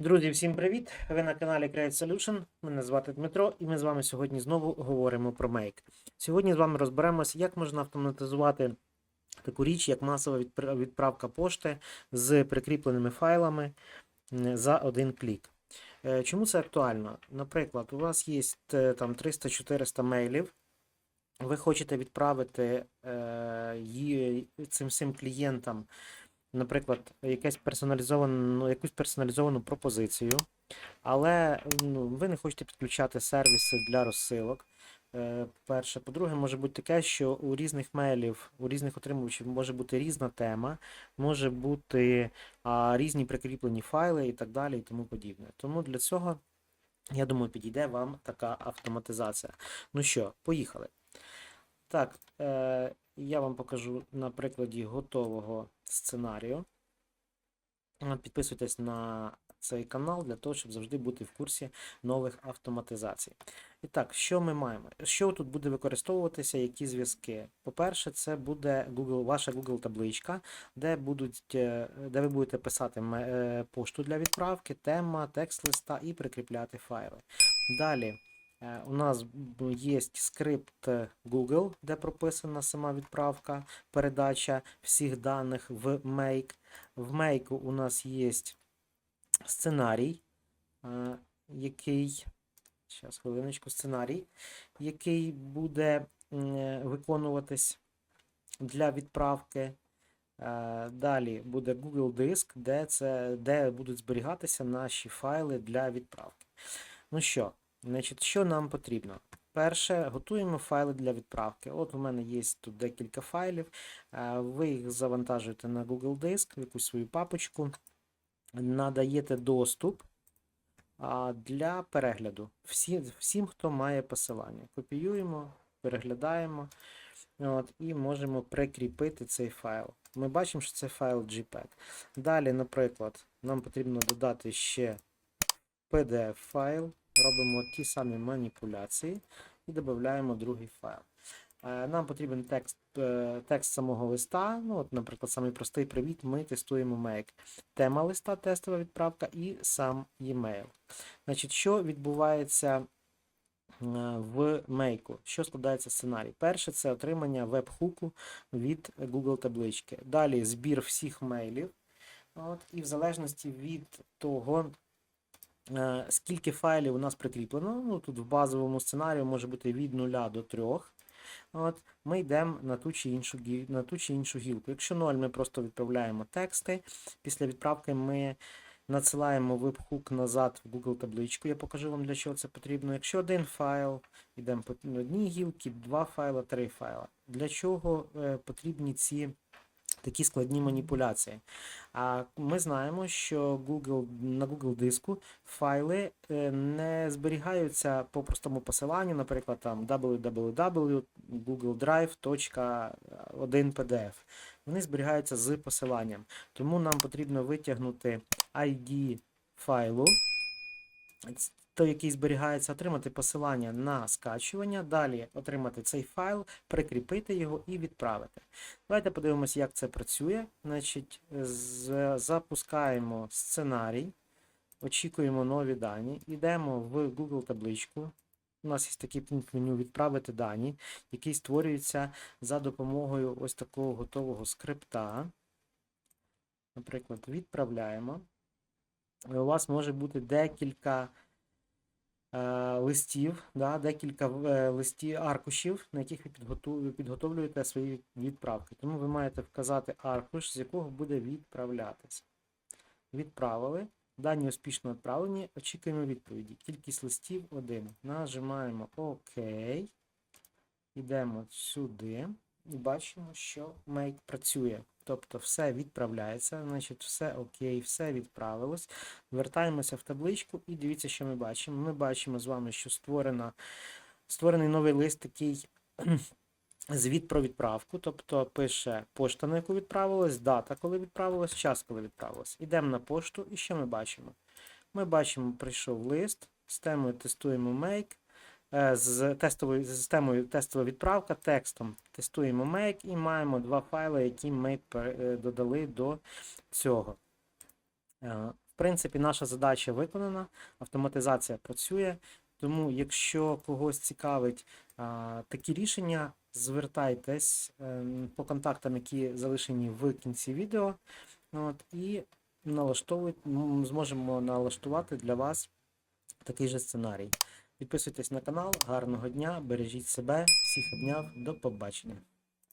Друзі, всім привіт! Ви на каналі Create Solution. Мене звати Дмитро, і ми з вами сьогодні знову говоримо про Make. Сьогодні з вами розберемося, як можна автоматизувати таку річ, як масова відправка пошти з прикріпленими файлами за один клік. Е, Чому це актуально? Наприклад, у вас є е, там 300-400 мейлів. Ви хочете відправити е, цим всім клієнтам наприклад, якесь персоналізовану, ну, якусь персоналізовану пропозицію, але ну, ви не хочете підключати сервіси для розсилок. Е, Перше, по-друге, може бути таке, що у різних мейлів, у різних отримувачів може бути різна тема, може бути а, різні прикріплені файли і так далі, і тому подібне. Тому для цього, я думаю, підійде вам така автоматизація. Ну що, поїхали. Так, е, я вам покажу на прикладі готового сценарію. Е, Підписуйтесь на цей канал для того, щоб завжди бути в курсі нових автоматизацій. І так, що ми маємо? Що тут буде використовуватися, які зв'язки? По-перше, це буде Google, ваша Google табличка, де, будуть, е, де ви будете писати е, пошту для відправки, тема, текст листа і прикріпляти файли. Далі. Е, У нас є скрипт Google, де прописана сама відправка, передача всіх даних в Make. В Make у нас є сценарій, е, який. Зараз, хвилиночку, сценарій, який буде е, виконуватись для відправки. Далі буде Google Диск, де, це, де будуть зберігатися наші файли для відправки. Ну що, значить, що нам потрібно? Перше, готуємо файли для відправки. От у мене є тут декілька файлів. Е, Ви їх завантажуєте на Google Диск, якусь свою папочку, надаєте доступ для перегляду. Всі, всім, хто має посилання. Копіюємо, переглядаємо от, і можемо прикріпити цей файл. Ми бачимо, що це файл JPEG. Далі, наприклад, нам потрібно додати ще PDF-файл, робимо ті самі маніпуляції і додаємо другий файл. Е, Нам потрібен текст, е, текст самого листа. Ну, от, наприклад, самий простий привіт, ми тестуємо Make. Тема листа, тестова відправка і сам e-mail. Значить, що відбувається е, в Make? Що складається сценарій? Перше це отримання веб-хуку від Google таблички. Далі збір всіх мейлів. От, і в залежності від того, скільки файлів у нас прикріплено, ну тут в базовому сценарію може бути від 0 до 3. От, ми йдемо на ту чи іншу на ту чи іншу гілку. Якщо 0, ми просто відправляємо тексти. Після відправки ми надсилаємо веб-хук назад в Google табличку. Я покажу вам для чого це потрібно. Якщо один файл, йдемо по одній гілці, два файла, три файла. Для чого е, потрібні ці такі складні маніпуляції? А ми знаємо, що Google, на Google диску файли е, не зберігаються по простому посиланню, наприклад, там www.googledrive.1pdf. Вони зберігаються з посиланням. Тому нам потрібно витягнути ID файлу, той, який зберігається, отримати посилання на скачування, далі отримати цей файл, прикріпити його і відправити. Давайте подивимося, як це працює. Значить, запускаємо сценарій, очікуємо нові дані, йдемо в Google табличку. У нас є такий пункт меню відправити дані, який створюється за допомогою ось такого готового скрипта. Наприклад, відправляємо. У вас може бути декілька листів, да, декілька е, листів, аркушів, на яких ви підготовлюєте свої відправки. Тому ви маєте вказати аркуш, з якого буде відправлятися. Відправили. Дані успішно відправлені. Очікуємо відповіді. Кількість листів 1. Нажимаємо ОК. Йдемо сюди і бачимо, що Make працює. Тобто все відправляється, значить все окей, все відправилось. Вертаємося в табличку і дивіться, що ми бачимо. Ми бачимо з вами, що створена, створений новий лист, такий звіт про відправку, тобто пише пошта, на яку відправилась, дата, коли відправилась, час, коли відправилась. Ідемо на пошту і що ми бачимо? Ми бачимо, прийшов лист, з темою тестуємо Make, з тестовою системою тестова відправка, текстом тестуємо Make і маємо два файли, які ми е, додали до цього. Е, принципі, наша задача виконана, автоматизація працює. Тому, якщо когось цікавить а, такі рішення, звертайтесь ем, по контактам, які залишені в кінці відео. От, і налаштовуйте, м, зможемо налаштувати для вас такий же сценарій. Підписуйтесь на канал, гарного дня, бережіть себе, всіх обняв, до побачення.